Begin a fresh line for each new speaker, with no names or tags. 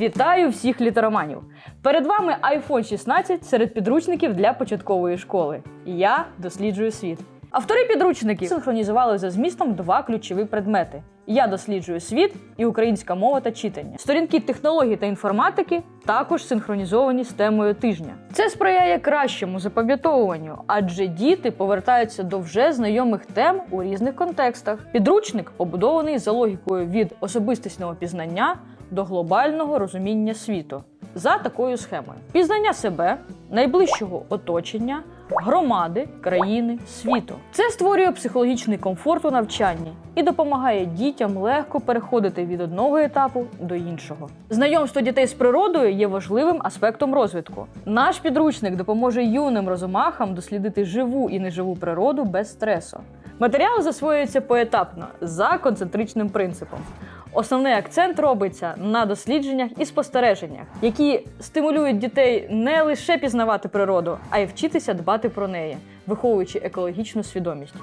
Вітаю всіх літероманів! Перед вами iPhone 16 серед підручників для початкової школи. Я досліджую світ. Автори підручників синхронізували за змістом два ключові предмети: я досліджую світ і українська мова та читання. Сторінки технологій та інформатики також синхронізовані з темою тижня. Це сприяє кращому запам'ятовуванню, адже діти повертаються до вже знайомих тем у різних контекстах. Підручник побудований за логікою від особистісного пізнання до глобального розуміння світу за такою схемою: пізнання себе, найближчого оточення, громади, країни, світу. Це створює психологічний комфорт у навчанні і допомагає дітям легко переходити від одного етапу до іншого. Знайомство дітей з природою є важливим аспектом розвитку. Наш підручник допоможе юним розумахам дослідити живу і неживу природу без стресу. Матеріал засвоюється поетапно за концентричним принципом. Основний акцент робиться на дослідженнях і спостереженнях, які стимулюють дітей не лише пізнавати природу, а й вчитися дбати про неї, виховуючи екологічну свідомість.